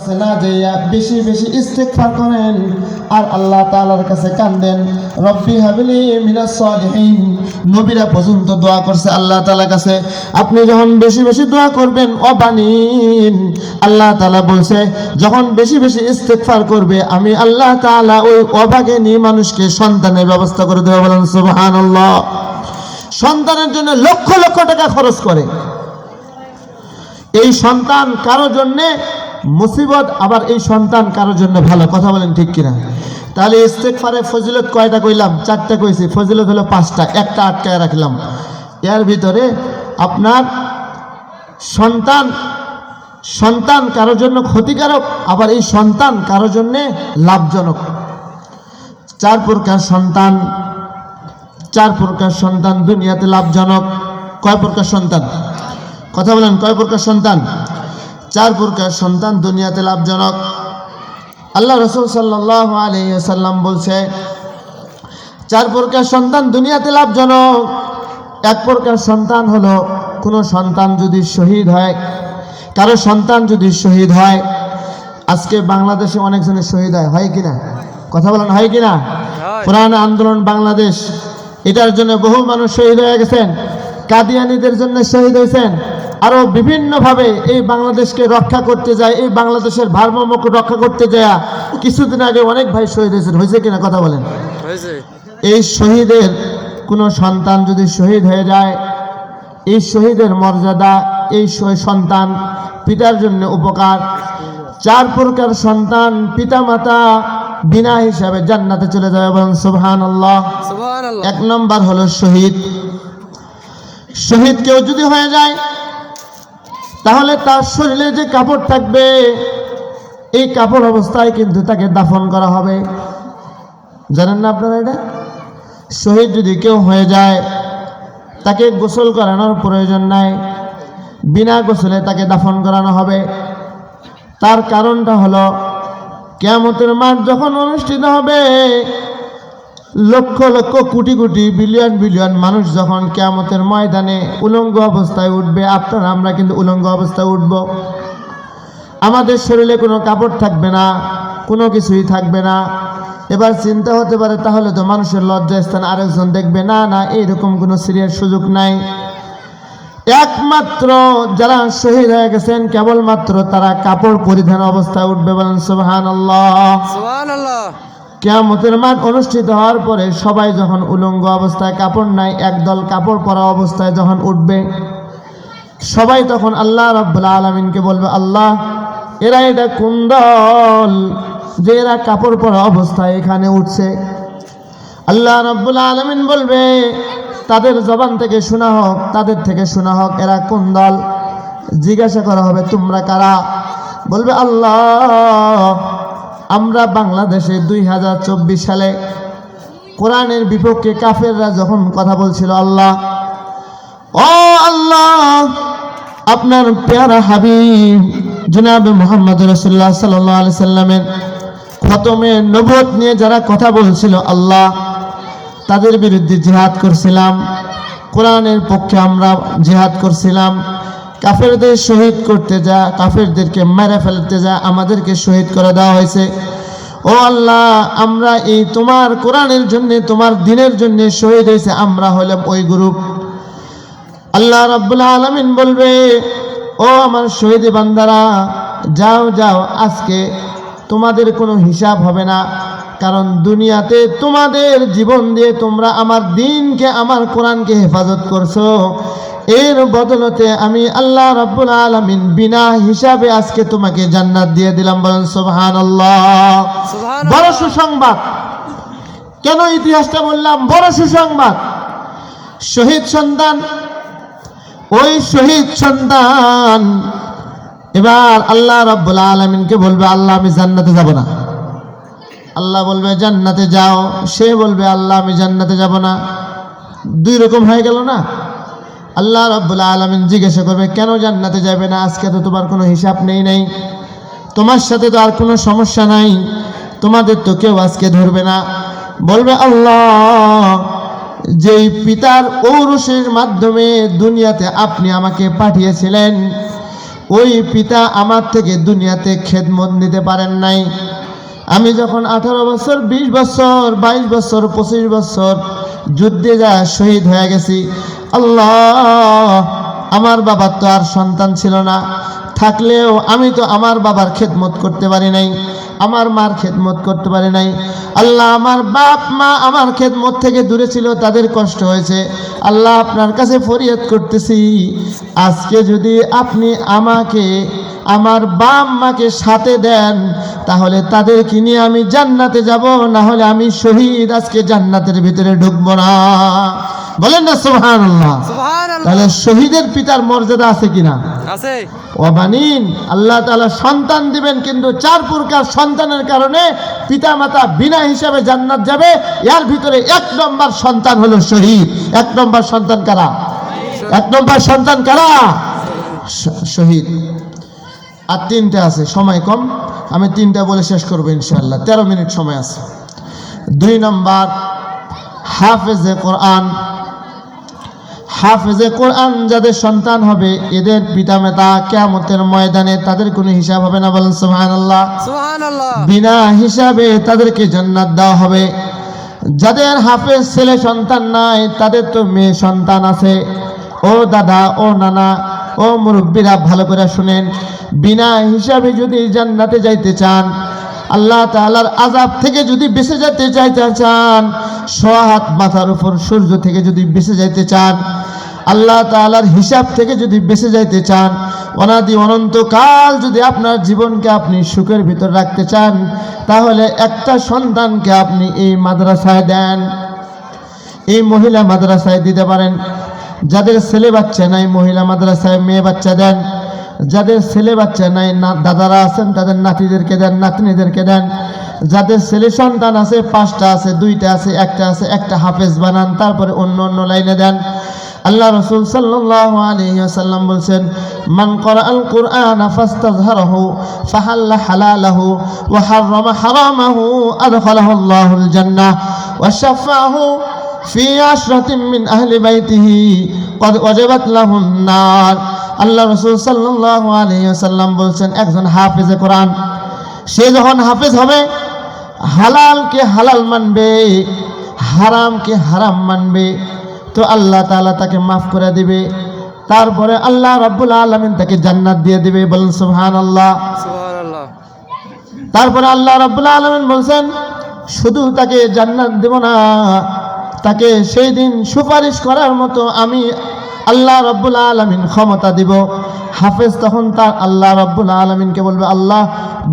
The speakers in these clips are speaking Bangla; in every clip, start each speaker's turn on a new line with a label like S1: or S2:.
S1: কাছে না যাইয়া বেশি বেশি ইস্তেগফার করেন আর আল্লাহ তাআলার কাছে কান্দেন। রব্বি হাবলি মিনাস নবীরা পর্যন্ত দোয়া করছে আল্লাহ তাআলার কাছে। আপনি যখন বেশি বেশি দোয়া করবেন অবানিন আল্লাহ তাআলা বলছে, যখন বেশি বেশি ইস্তেগফার করবে, আমি আল্লাহ তাআলা ওই অভাগিনী মানুষকে সন্তানের ব্যবস্থা করে দেওয়া বলেন, সুবহানাল্লাহ। সন্তানের জন্য লক্ষ লক্ষ টাকা খরচ করে। এই সন্তান কারও জন্যে মুসিবত, আবার এই সন্তান কারোর জন্য ভালো, কথা বলেন ঠিক কিনা? তাহলে ইস্তেকফারে ফজিলত কয়টা কইলাম? চারটা কইছি, ফজিলত হলো পাঁচটা, একটা আটকায় রাখলাম। এর ভিতরে আপনার সন্তান সন্তান কারোর জন্য ক্ষতিকারক, আবার এই সন্তান কারোর জন্যে লাভজনক। চার প্রকার সন্তান, চার প্রকার সন্তান দুনিয়াতে লাভজনক। কয় প্রকার সন্তান? কথা বলেন, কয় প্রকার সন্তান? চার প্রকার সন্তান দুনিয়াতে লাভজনক। আল্লাহ রসুল সাল্লাহ আলিয়াল্লাম বলছে চার প্রকার সন্তান দুনিয়াতে লাভজনক এক প্রকার সন্তান হলো কোনো সন্তান যদি শহীদ হয়। কারও সন্তান যদি শহীদ হয় আজকে বাংলাদেশে অনেকজনের শহীদ হয় হয় কিনা? কথা বলেন হয় কিনা? কোরআন আন্দোলন বাংলাদেশ এটার জন্য বহু মানুষ শহীদ হয়ে গেছেন। কাদিয়ানিদের জন্য শহীদ হয়েছেন। আরও বিভিন্নভাবে এই বাংলাদেশকে রক্ষা করতে যায় এই বাংলাদেশের ভারসাম্যকে রক্ষা করতে যায়। কিছুদিন আগে অনেক ভাই শহীদ হয়েছেন। হয়েছে কিনা কথা বলেন? এই শহীদের কোনো সন্তান যদি শহীদ হয়ে যায় এই শহীদের মর্যাদা এই সন্তান পিতার জন্য উপকার। চার প্রকার সন্তান পিতা মাতা বিনা হিসাবে জান্নাতে চলে যাবে এবং সুবহান আল্লাহ এক নম্বর হলো শহীদ। শহীদ কেউ যদি হয়ে যায় তাহলে তার শরীরে যে কাপড় থাকবে, এই কাপড় অবস্থায় কিন্তু তাকে দাফন করা হবে। জানেন না আপনারা এটা? শহীদ যদি কেউ হয়ে যায়, তাকে গোসল করানোর প্রয়োজন নাই, বিনা গোসলে তাকে দাফন করানো হবে। তার কারণটা হলো, কেয়ামতের মাঠ যখন অনুষ্ঠিত হবে লক্ষ লক্ষ কোটি কোটি বিলিয়ন বিলিয়ন মানুষ যখন কেয়ামতের ময়দানে উলঙ্গ অবস্থায় উঠবে, আপনারা, আমরা কিন্তু উলঙ্গ অবস্থায় উঠব। আমাদের শরীরে কোনো কাপড় থাকবে না, কোনো কিছুই থাকবে না। এবার চিন্তা হতে পারে, তাহলে তো মানুষের লজ্জাস্থান আরেকজন দেখবে, না না, এইরকম কোনো সিরিয়ার সুযোগ নাই। একমাত্র যারা শহীদ হয়ে গেছেন, কেবলমাত্র তারা কাপড় পরিধান অবস্থায় উঠবে বলেন সুবহান আল্লাহ
S2: সুবহানাল্লাহ।
S1: কেয়ামতের মাঠ অনুষ্ঠিত হওয়ার পরে সবাই যখন উলঙ্গ অবস্থায় কাপড় নাই, একদল কাপড় পরা অবস্থায় যখন উঠবে, সবাই তখন আল্লাহ রাব্বুল আলমিনকে বলবে, আল্লাহ, এরা এটা কোন দল যে এরা কাপড় পরা অবস্থায় এখানে উঠছে? আল্লাহ রাব্বুল আলমিন বলবে, তাদের জবান থেকে শোনা হোক, তাদের থেকে শোনা হোক, এরা কোন দল? জিজ্ঞাসা করা হবে, তোমরা কারা? বলবে, আল্লাহ আমরা বাংলাদেশে দুই হাজার চব্বিশ সালে কোরআনের বিপক্ষে কাফেররা যখন কথা বলছিল, আল্লাহ, ও আল্লাহ, আপনার পেয়ারা হাবিব, জনাব মোহাম্মদ রসুল্লাহ সাল্লাহ আলি সাল্লামের খতমে নবত নিয়ে যারা কথা বলছিল, আল্লাহ, তাদের বিরুদ্ধে জিহাদ করছিলাম। কোরআনের পক্ষে আমরা জিহাদ করছিলাম। কাফেরদের শহীদ করতে যা, কাফেরদেরকে মেরে ফেলতে যা, আমাদেরকে শহীদ করে দেওয়া হয়েছে। ও আল্লাহ, আমরা এই তোমার কোরআনের জন্য, তোমার দিনের জন্য শহীদ হয়েছে, আমরা হলাম ওই গ্রুপ। আল্লাহ রাব্বুল আলামিন বলবে, ও আমার শহীদ বান্দারা, যাও যাও, আজকে তোমাদের কোনো হিসাব হবে না। কারণ দুনিয়াতে তোমাদের জীবন দিয়ে তোমরা আমার দিনকে, আমার কোরআনকে হেফাজত করছ। এর বদলতে আমি আল্লাহ রাব্বুল আলামিন বিনা হিসাবে আজকে তোমাকে জান্নাত দিয়ে দিলাম বলেন সুবহানাল্লাহ। বড় সুসংবাদ। কেন ইতিহাসটা বললাম? বড় সুসংবাদ। শহীদ সন্তান ওই শহীদ সন্তান এবার আল্লাহ রাব্বুল আলমিনকে বলবে আল্লাহ আমি জান্নাতে যাব না। আল্লাহ বলবে জান্নাতে যাও। সে বলবে আল্লাহ আমি জান্নাতে যাব না। দুই রকম হয়ে গেল না? আল্লাহ রাব্বুল আলমিন জিজ্ঞাসা করবে, কেন জান্নাতে যাবে না? আজকে তো তোমার কোনো হিসাব নেই নেই। তোমার সাথে তো আর কোনো সমস্যা নাই। তোমাদের তো কেউ আজকে ধরবে না। বলবে, আল্লাহ, যেই পিতার ঔরসের মাধ্যমে দুনিয়াতে আপনি আমাকে পাঠিয়েছিলেন, ওই পিতা আমার থেকে দুনিয়াতে খেদমত নিতে পারেন নাই। আমি যখন আঠারো বছর, বিশ বছর, বাইশ বছর, পঁচিশ বছর যুদ্ধে যা শহীদ হয়ে গেছি, আল্লাহ, আমার বাবার তো আর সন্তান ছিল না। থাকলেও আমি তো আমার বাবার খেদমত করতে পারি নাই, আমার মার খেদমত করতে পারি নাই। আল্লাহ, আমার বাপ, মা আমার খেদমত থেকে দূরে ছিল, তাদের কষ্ট হয়েছে। আল্লাহ, আপনার কাছে ফরিয়াদ করতেছি। আজকে যদি আপনি আমাকে আমার বাপ মাকে সাথে দেন তাহলে তাদেরকে নিয়ে আমি জান্নাতে যাব না হলে আমি শহীদ আজকে জান্নাতের ভিতরে ঢুকবো না। বলেন না সোহান তাহলে শহীদের পিতার মর্যাদা আছে কিনা?
S2: আছে।
S1: ওবানিন আল্লাহ তাআলা সন্তান দিবেন কিন্তু চার প্রকার সন্তানের কারণে পিতা মাতা বিনা হিসাবে জান্নাত যাবে। এর ভিতরে এক নম্বর সন্তান হলো শহীদ। এক নম্বর সন্তান কারা? এক নম্বর সন্তান কারা? শহীদ। আর তিনটা আছে সময় কম। আমি তিনটা বলে শেষ করব ইনশাআল্লাহ। তেরো মিনিট সময় আছে। দুই নম্বর হাফেজে কোরআন। হাফেজে কোরআন যাদের সন্তান হবে এদের পিতামাতা কেয়ামতের ময়দানে তাদের কোনো হিসাব হবে না বলেন সুবহান আল্লাহ বিনা হিসাবে তাদেরকে জান্নাত দেওয়া হবে। যাদের হাফেজ ছেলে সন্তান নাই তাদের তো মেয়ে সন্তান আছে। ও দাদা ও নানা ও মুরব্বীরা, ভালো করে শুনেন। বিনা হিসাবে যদি জান্নাতে যাইতে চান, আল্লাহ তাআলার আজাব থেকে যদি বেঁচে যেতে চাইতে চান সোহাত মাথার উপর সূর্য থেকে যদি বেঁচে যাইতে চান, আল্লাহ তাআলার হিসাব থেকে যদি বেঁচে যাইতে চান, অনাদি অনন্তকাল যদি আপনার জীবনকে আপনি সুখের ভিতর রাখতে চান, তাহলে একটা সন্তানকে আপনি এই মাদ্রাসায় দেন। এই মহিলা মাদ্রাসায় দিতে পারেন। যাদের ছেলে বাচ্চা নাই, মহিলা মাদ্রাসায় মেয়ে বাচ্চা দেন। যাদের ছেলে বাচ্চা নাই, না, দাদারা আছেন, তাদের নাতিদেরকে দেন, নাতনিদেরকে দেন। যাদের ছেলে সন্তান আছে, পাঁচটা আছে, দুইটা আছে, একটা আছে, একটা হাফেজ বানান, তারপরে অন্য অন্য লাইনে দেন। আল্লাহ রসুল সাল্লাল্লাহু আলাইহি ওয়াসাল্লাম বলছেন, মান ক্বরাআল কুরআনা ফাস্তাযহারাহু ফাহাল্লা হালালাহু ওয়া হারামাহু আদখালাহু আল্লাহুল জান্নাহ ওয়া শাফাহু ফি আশরাতিম মিন আল্লাহ রসুল সাল্লাল্লাহু আলাইহি ওয়াসাল্লাম বলছেন একজন হাফেজে কোরআন সে যখন হাফিজ হবে হালালকে হালাল মানবে হারামকে হারাম মানবে তো আল্লাহ তাআলা তাকে মাফ করে দিবে। তারপরে আল্লাহ রাবুল আলামিন তাকে জান্নাত দিয়ে দিবে বলেন সুবহানাল্লাহ।
S2: সুবহানাল্লাহ।
S1: তারপরে আল্লাহ রাব্বুল আলামিন বলছেন শুধু তাকে জান্নাত দেব না তাকে সেই দিন সুপারিশ করার মতো আমি আল্লাহ রব্বুল আলমিন ক্ষমতা দিব। হাফেজ তখন তার আল্লাহ রব্বুল আলমিনকে বলবে, আল্লাহ,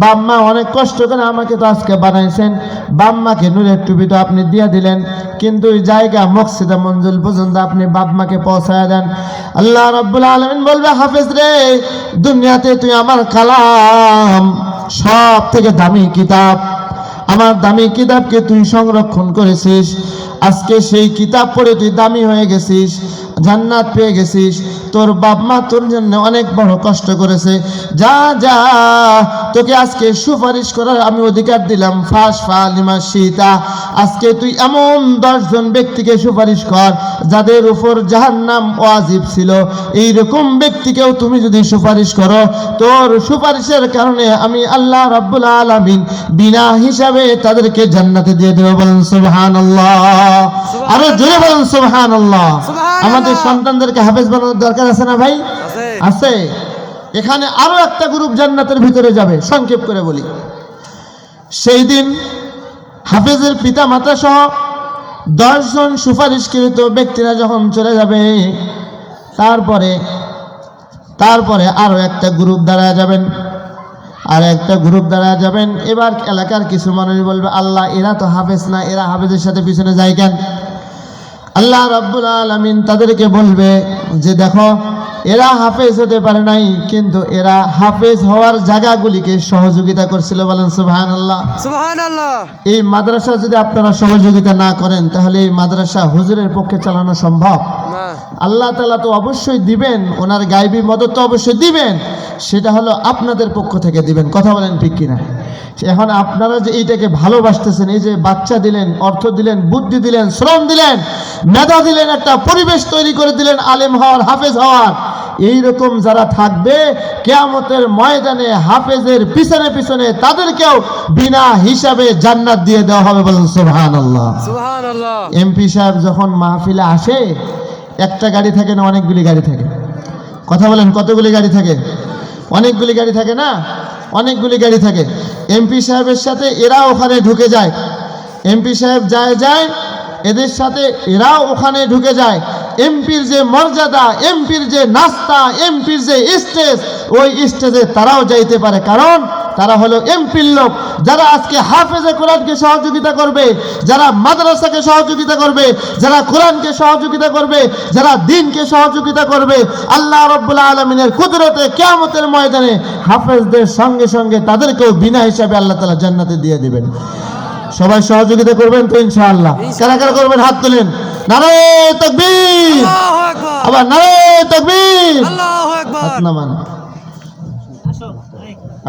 S1: বাম্মা অনেক কষ্ট করে আমাকে তো আজকে বানাইছেন। বাম্মাকে নূরের টুপি তো আপনি দিয়ে দিলেন, কিন্তু ওই জায়গা মকসিদা মঞ্জুল পর্যন্ত আপনি বাপমাকে পৌঁছায় দেন। আল্লাহ রব্বুল আলমিন বলবে, হাফেজ রে, দুনিয়াতে তুই আমার কালাম সব থেকে দামি কিতাব। আমার দামি কিতাবকে তুই সংরক্ষণ করেছিস। আজকে সেই কিতাব পড়ে তুই দামি হয়ে গেছিস, জান্নাত পেয়ে গেছিস। তোর বাপ মা তোর জন্য অনেক বড় কষ্ট করেছে। যা যা, তোকে আজকে সুপারিশ করার আমি অধিকার দিলাম। ফাঁস ফালিমা সীতা। আজকে তুই এমন দশজন ব্যক্তিকে সুপারিশ কর, যাদের উপর যাহার নাম ওয়াজিব ছিল। এইরকম ব্যক্তিকেও তুমি যদি সুপারিশ করো, তোর সুপারিশের কারণে আমি আল্লাহ রাব্বুল আলামিন বিনা হিসাবে তাদেরকে জান্নাতে দিয়ে দেবো বলেন সুবহানাল্লাহ। আরও জোরে বলেন সুবহানাল্লাহ। আমাদের সন্তানদেরকে হাফেজ বানানোর দরকার আছে না ভাই?
S2: আছে।
S1: আছে? এখানে আরও একটা গ্রুপ জান্নাতের ভিতরে যাবে সংক্ষেপ করে বলি। সেই দিন হাফেজের পিতা মাতা সহ দশজন সুপারিশকৃত ব্যক্তিরা যখন চলে যাবে তারপরে তারপরে আরও একটা গ্রুপ দাঁড়ায় যাবেন। আর একটা গ্রুপ দাঁড়ায় যাবেন, এবার এলাকার কিছু মানুষ বলবে, আল্লাহ, এরা তো হাফেজ না, এরা হাফেজের সাথে পিছনে যায় কেন? আল্লাহ রব্বুল আলমিন তাদেরকে বলবে যে, দেখো এরা হাফেজ হতে পারে নাই কিন্তু এরা হাফেজ হওয়ার জায়গাগুলিকে সহযোগিতা করছিল বলেন সুবহান আল্লাহ এই মাদ্রাসা যদি আপনারা সহযোগিতা না করেন তাহলে এই মাদ্রাসা হুজুরের পক্ষে চালানো সম্ভব। আল্লাহ তালা তো অবশ্যই দিবেন ওনার গাইবী মদত তো অবশ্যই দিবেন সেটা হলো আপনাদের পক্ষ থেকে দিবেন। কথা বলেন ঠিক কিনা? এখন আপনারা যে এইটাকে ভালোবাসতেছেন এই যে বাচ্চা দিলেন অর্থ দিলেন বুদ্ধি দিলেন শ্রম দিলেন মেধা দিলেন একটা পরিবেশ তৈরি করে দিলেন আলেম হওয়ার হাফেজ হওয়ার এই রকম যারা থাকবে কেয়ামতের ময়দানে হাফেজের পিছনে পিছনে তাদেরকেও বিনা হিসাবে জান্নাত দিয়ে দেওয়া হবে বলেন
S2: সুবহান আল্লাহ
S1: এমপি সাহেব যখন মাহফিলে আসে একটা গাড়ি থাকে না অনেকগুলি গাড়ি থাকে। কথা বলেন কতগুলি গাড়ি থাকে? অনেকগুলি গাড়ি থাকে না? অনেকগুলি গাড়ি থাকে। এমপি সাহেবের সাথে এরা ওখানে ঢুকে যায়। এমপি সাহেব যায় যায়, এদের সাথে এরাও ওখানে ঢুকে যায়। এমপির যে মর্যাদা, এমপির যে নাস্তা, এমপির যে স্টেজ, ওই স্টেজে তারাও যাইতে পারে। কারণ তারা হলো এমপির লোক যারা আজকে হাফেজে কোরআনকে সহযোগিতা করবে যারা মাদ্রাসাকে সহযোগিতা করবে যারা কোরআনকে সহযোগিতা করবে যারা দিনকে সহযোগিতা করবে আল্লাহ রব্বুল আলমিনের কুদরতে কেয়ামতের ময়দানে হাফেজদের সঙ্গে সঙ্গে তাদেরকেও বিনা হিসাবে আল্লাহ তালা জান্নাতে দিয়ে দিবেন। সবাই সহযোগিতা করবেন তো ইনশাআল্লাহ। কারা কারা করবেন? হাত তুলেন। নারে তকবীর!
S2: আল্লাহু আকবার।
S1: আবার নারে তকবীর!
S2: আল্লাহু আকবার।
S1: হাত নামান।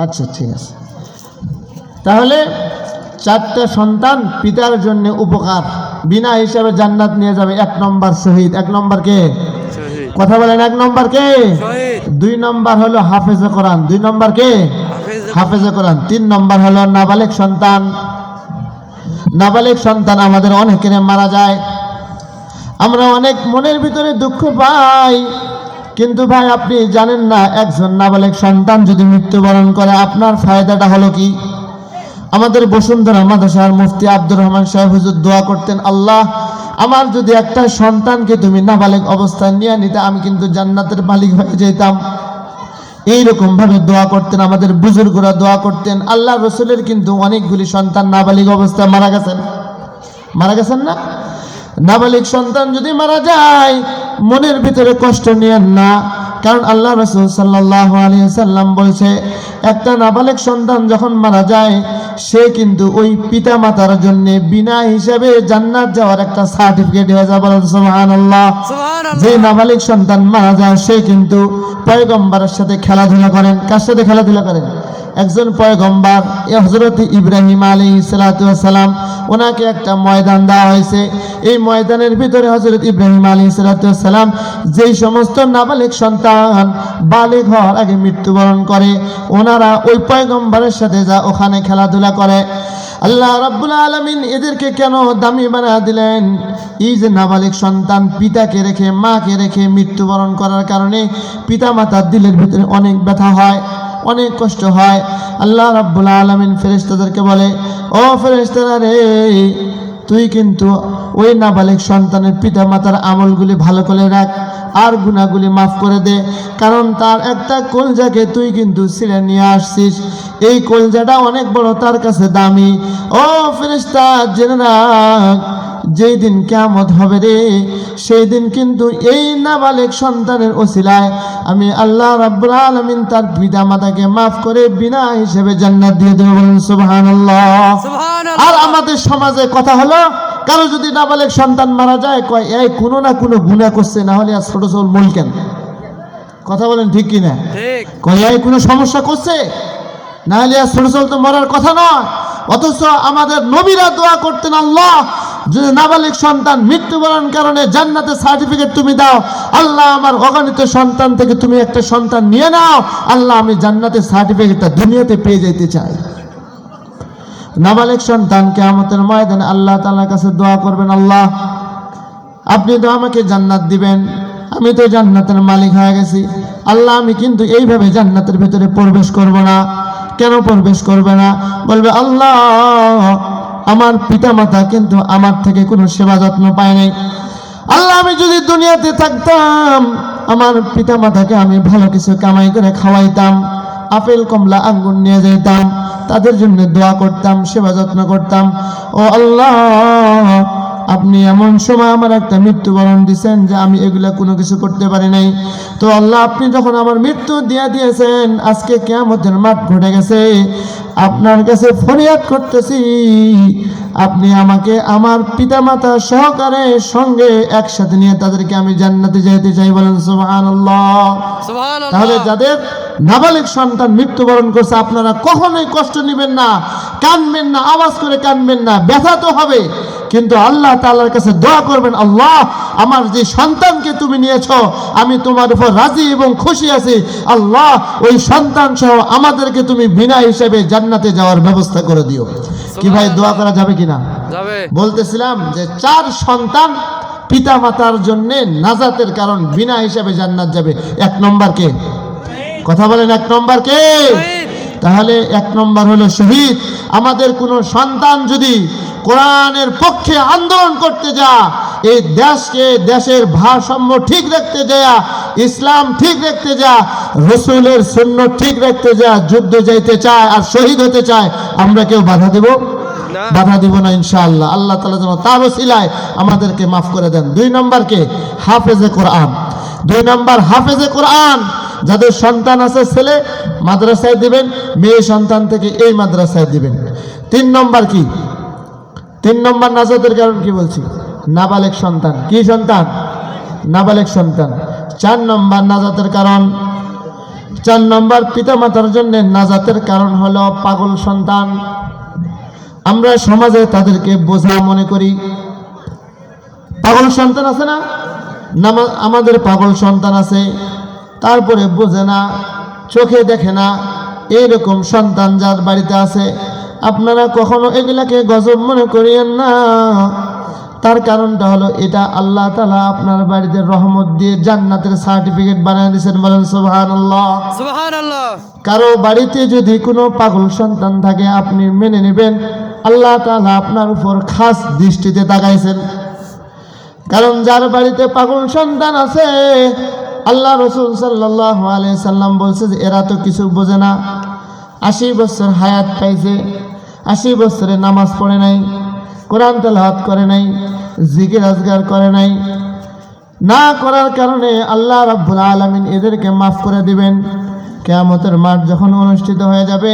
S1: আচ্ছা ঠিক আছে। তাহলে চারটা সন্তান পিতার জন্য উপকার বিনা হিসাবে জান্নাত নিয়ে যাবে। এক নম্বর শহীদ। এক নম্বর কে? কথা বলেন এক নম্বর কে? দুই নম্বর হলো হাফেজে কোরআন। দুই নম্বর কে?
S2: হাফেজ
S1: কোরআন। তিন নম্বর হলো নাবালেক সন্তান। নাবালিক সন্তান আমাদের অনেকের মারা যায়। আমরা অনেক মনের ভিতরে দুঃখ পাই। কিন্তু ভাই, আপনি জানেন না, একজন নাবালেক সন্তান যদি মৃত্যুবরণ করে, আপনার ফায়দাটা হলো কি? আমাদের বসুন্ধরা মাদ্রাসার মুফতি আব্দুর রহমান সাহেব হুজুর দোয়া করতেন, আল্লাহ, আমার যদি একটা সন্তানকে তুমি নাবালেক অবস্থায় নিয়ে নিতে, আমি কিন্তু জান্নাতের মালিক হয়ে যেতাম। এইরকম ভাবে দোয়া করতেন, আমাদের বুজুর্গরা দোয়া করতেন, আল্লাহ রসুলের কিন্তু অনেকগুলি সন্তান নাবালিক অবস্থায় মারা গেছেন। মারা গেছেন না? নাবালিক সন্তান যদি মারা যায় মনের ভিতরে কষ্ট নিয়েন না। কারণ আল্লাহ রসুল সাল্লাহ আলী সাল্লাম বলছে একটা নাবালিক সন্তান যখন মারা যায় সে কিন্তু ওই পিতা মাতার জন্য বিনা হিসাবে জান্নাত যাওয়ার একটা সার্টিফিকেট হয়ে যাবে সুবহান আল্লাহ যে নাবালিক সন্তান মারা যায় সে কিন্তু পয়গম্বরের সাথে খেলাধুলা করেন। কার সাথে খেলাধুলা করেন? একজন পয়গম্বর হজরত ইব্রাহিম আলী সালাম ওনাকে একটা ময়দান দেওয়া হয়েছে। এই ময়দানের ভিতরে হজরত ইব্রাহিম আলী সালাম যেই সমস্ত নাবালিক সন্তান বালিক হওয়ার আগে মৃত্যুবরণ করে ওনারা ওই পয়গম্বরের সাথে যা ওখানে খেলাধুলা করে। আল্লাহ রাব্বুল আলামিন এদেরকে কেন দামি বানা দিলেন? এই যে নাবালিক সন্তান পিতাকে রেখে, মাকে রেখে মৃত্যুবরণ করার কারণে পিতা মাতার দিলের ভিতরে অনেক ব্যথা হয়। অনেক কষ্ট হয়। আল্লাহ রাব্বুল আলামিন ফেরেশতাদেরকে বলে, ও ফেরেশতারা রে, তুই কিন্তু ওই নাবালিক সন্তানের পিতা মাতার আমলগুলি ভালো করে রাখ আর গুণাগুলি মাফ করে দে। কারণ তার একটা কলজাকে তুই কিন্তু ছিঁড়ে নিয়ে আসছিস। এই কলজাটা অনেক বড়, তার কাছে দামি। ও ফেরেশতা, জেনে রাখ যেই দিন কেমত হবে রে সেই দিন কিন্তু এই নাবালেক সন্তানের ওসিলায় আমি আল্লাহ রাব্বুল আলামিন তার পিতা মাতাকে মাফ করে বিনা হিসেবে জান্নাত দিয়ে দেবো বলেন সুবহানাল্লাহ।
S2: সুবহান
S1: আর আমাদের সমাজে কথা হলো কারও যদি নাবালেক সন্তান মারা যায় কয় এই কোনো না কোনো গুণা করছে না হলে আর ছোট ছোট মূল কেন? কথা বলেন ঠিক কিনা
S2: ঠিক।
S1: কয় এই কোনো সমস্যা করছে? না হলে আর ছোট ছোট তো মরার কথা নয়। অথচ আমাদের নবীরা দোয়া করতেন আল্লাহ যদি নাবালিক সন্তান মৃত্যুবরণ কারণে জান্নাতের সার্টিফিকেট তুমি দাও, আল্লাহ আমার অগণিত সন্তান থেকে তুমি একটা সন্তান নিয়ে নাও, আল্লাহ আমি জান্নাতের সার্টিফিকেটটা দুনিয়াতে পেয়ে যেতে চাই। নাবালিক সন্তান কেয়ামতের ময়দানে আল্লাহ তালার কাছে দোয়া করবেন, আল্লাহ, আপনি তো আমাকে জান্নাত দিবেন, আমি তো জান্নাতের মালিক হয়ে গেছি, আল্লাহ আমি কিন্তু এইভাবে জান্নাতের ভেতরে প্রবেশ করব না। কেন প্রবেশ করবে না? বলবে, আল্লাহ আমার পিতা মাতা কিন্তু আমার থেকে কোনো সেবা যত্ন পায় নাই। আল্লাহ, আমি যদি দুনিয়াতে থাকতাম, আমার পিতা মাতাকে আমি ভালো কিছু কামাই করে খাওয়াইতাম, আপেল, কমলা, আঙ্গুর নিয়ে যেতাম তাদের জন্য দোয়া করতাম, সেবা যত্ন করতাম। ও আল্লাহ আপনি এমন সময় আমার একটা মৃত্যুবরণ দিয়েছেন যে আমি এগুলা কোনো কিছু করতে পারি নাই। তো আল্লাহ আপনি যখন আমার মৃত্যু দিয়ে দিয়েছেন আজকে কেয়ামতের মাঠ ঘটে গেছে। আপনার কাছে ফরিয়াদ করতেছি আপনি আমাকে আমার পিতামাতা সহকারে সঙ্গে একসাথে নিয়ে তাদেরকে আমি জান্নাতে যেতে চাই বলেন সুবহানাল্লাহ। তাহলে যাদের নাবালিক সন্তান মৃত্যুবরণ করছে আপনারা কখনোই কষ্ট নেবেন না কানবেন না আওয়াজ করে কানবেন না ব্যথা তো হবে। কিন্তু আল্লাহ তাআলার কাছে দোয়া করবেন আল্লাহ আমার যে সন্তানকে তুমি নিয়েছো আমি তোমার উপর রাজি এবং খুশি আছি। আল্লাহ ওই সন্তান সহ আমাদেরকে তুমি বিনা হিসেবে জান্নাতে যাওয়ার ব্যবস্থা করে দিও। কি ভাই দোয়া করা যাবে কিনা? বলতেছিলাম যে চার সন্তান পিতা মাতার জন্য নাজাতের কারণ বিনা হিসাবে জান্নাত যাবে। এক নম্বর কে? কথা বলেন এক নম্বর কে? তাহলে এক নম্বর হলো শহীদ। আমাদের কোনো সন্তান যদি কোরআনের পক্ষে আন্দোলন করতে যা এই দেশকে দেশের ভারসাম্য ঠিক রাখতে যা ইসলাম ঠিক রাখতে যা রসুলের শূন্য ঠিক রাখতে যা যুদ্ধ যাইতে চায় আর শহীদ হতে চায় আমরা কেউ বাধা দেব? বাধা দিব না ইনশাআল্লাহ। আল্লাহ তালা যেন তার ওসিলায় আমাদেরকে মাফ করে দেন। দুই নম্বরকে হাফেজে কোরআন। দুই নম্বর হাফেজে কোরআন। যাদের সন্তান আছে, ছেলে মাদ্রাসায় দিবেন, মেয়ে সন্তান থেকে এই মাদ্রাসায় দিবেন। তিন নম্বর কি? তিন নম্বর নাজাতের কারণ কি বলছি? নাবালেক সন্তান। কি সন্তান? নাবালেক সন্তান। চার নম্বর নাজাতের কারণ। চার নম্বর পিতামাতার জন্য নাজাতের কারণ হলো পাগল সন্তান। আমরা সমাজে তাদেরকে বোঝা মনে করি। পাগল সন্তান আছে না? আমাদের পাগল সন্তান আছে। তারপরে বোঝে না চোখে দেখে না এইরকম সন্তান যার বাড়িতে আছে। আপনারা কখনো এগুলাকে গজব মনে করিয়েন না। তার কারণটা হলো এটা আল্লাহ তালা আপনার বাড়িতে রহমত দিয়ে জান্নাতের সার্টিফিকেট বানিয়ে দিয়েছেন বলেন আল্লাহ কারও বাড়িতে যদি কোনো পাগল সন্তান থাকে আপনি মেনে নেবেন। আল্লাহ তালা আপনার উপর খাস দৃষ্টিতে তাকাইছেন। কারণ যার বাড়িতে পাগল সন্তান আছে আল্লাহ রসুল সাল্লাহ সাল্লাম বলছে যে এরা তো কিছু বোঝে না। আশি বছর হায়াত পাইছে, আশি বছরে নামাজ পড়ে নাই, কোরআন তেলাওয়াত করে নাই, জিকির আজগার করে নাই। না করার কারণে আল্লাহ রাব্বুল আলামিন এদেরকে মাফ করে দিবেন। কেয়ামতের মাঠ যখন অনুষ্ঠিত হয়ে যাবে,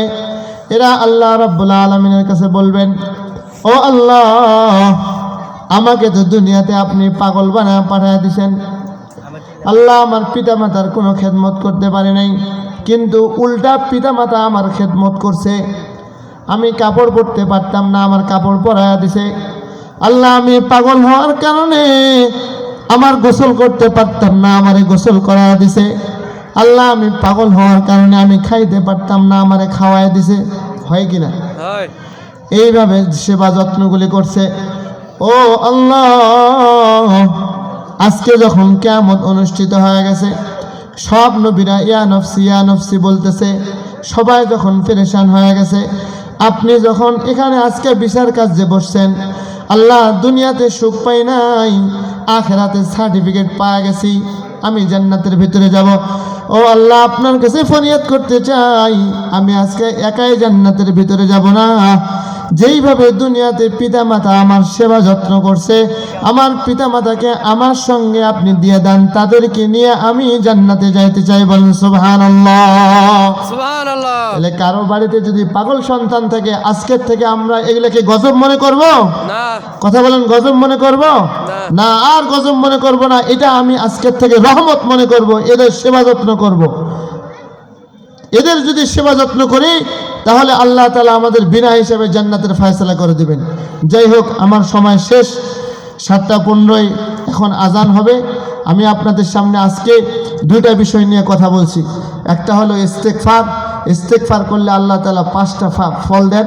S1: এরা আল্লাহ রাব্বুল আলামিনের কাছে বলবেন, ও আল্লাহ, আমাকে তো দুনিয়াতে আপনি পাগল বানা পাঠিয়ে দিছেন। আল্লাহ আমার পিতা মাতার কোনো খেদমত করতে পারে নাই। কিন্তু উল্টা পিতা মাতা আমার খেদমত করছে। আমি কাপড় পরতে পারতাম না আমার কাপড় পরাইয়া দিছে। আল্লাহ আমি পাগল হওয়ার কারণে আমার গোসল করতে পারতাম না আমারে গোসল করা দিছে। আল্লাহ আমি পাগল হওয়ার কারণে আমি খাইতে পারতাম না আমারে খাওয়াই দিছে। হয় কি না? এইভাবে সেবা যত্নগুলি করছে। ও আল্লাহ! আজকে যখন কেমন অনুষ্ঠিত হয়ে গেছে, সব নবীরা, ইয়া নফসি ইয়া নফসি বলতেছে, সবাই যখন পেরেশান হয়ে গেছে, আপনি যখন এখানে আজকে বিচার কাজে বসছেন, আল্লাহ দুনিয়াতে সুখ পাই নাই, আখেরাতে সার্টিফিকেট পাওয়া গেছি, আমি জান্নাতের ভিতরে যাব। ও আল্লাহ, আপনার কাছে ফরিয়াদ করতে চাই, আমি আজকে একাই জান্নাতের ভিতরে যাব না। যেইভাবে দুনিয়াতে পিতামাতা আমার সেবা যত্ন করছে আমার পিতামাতাকে আমার সঙ্গে আপনি দিয়ে দেন তাদেরকে নিয়ে আমি জান্নাতে যাইতে চাই বলেন সুবহান তাহলে কারও বাড়িতে যদি পাগল সন্তান থাকে আজকের থেকে আমরা এগুলোকে গজব মনে করব?
S2: না।
S1: কথা বলেন গজব মনে করব? না আর গজব মনে করব না এটা আমি আজকের থেকে রহমত মনে করব এদের সেবা যত্ন করব। এদের যদি সেবা যত্ন করি তাহলে আল্লাহ তালা আমাদের বিনা হিসাবে জান্নাতের ফায়সলা করে দেবেন। যাই হোক, আমার সময় শেষ। সাতটা পনেরোই এখন আজান হবে। আমি আপনাদের সামনে আজকে দুইটা বিষয় নিয়ে কথা বলছি। একটা হলো ইস্তেকফার ইস্তেকফার করলে আল্লাহ তালা পাঁচটা ফল দেন।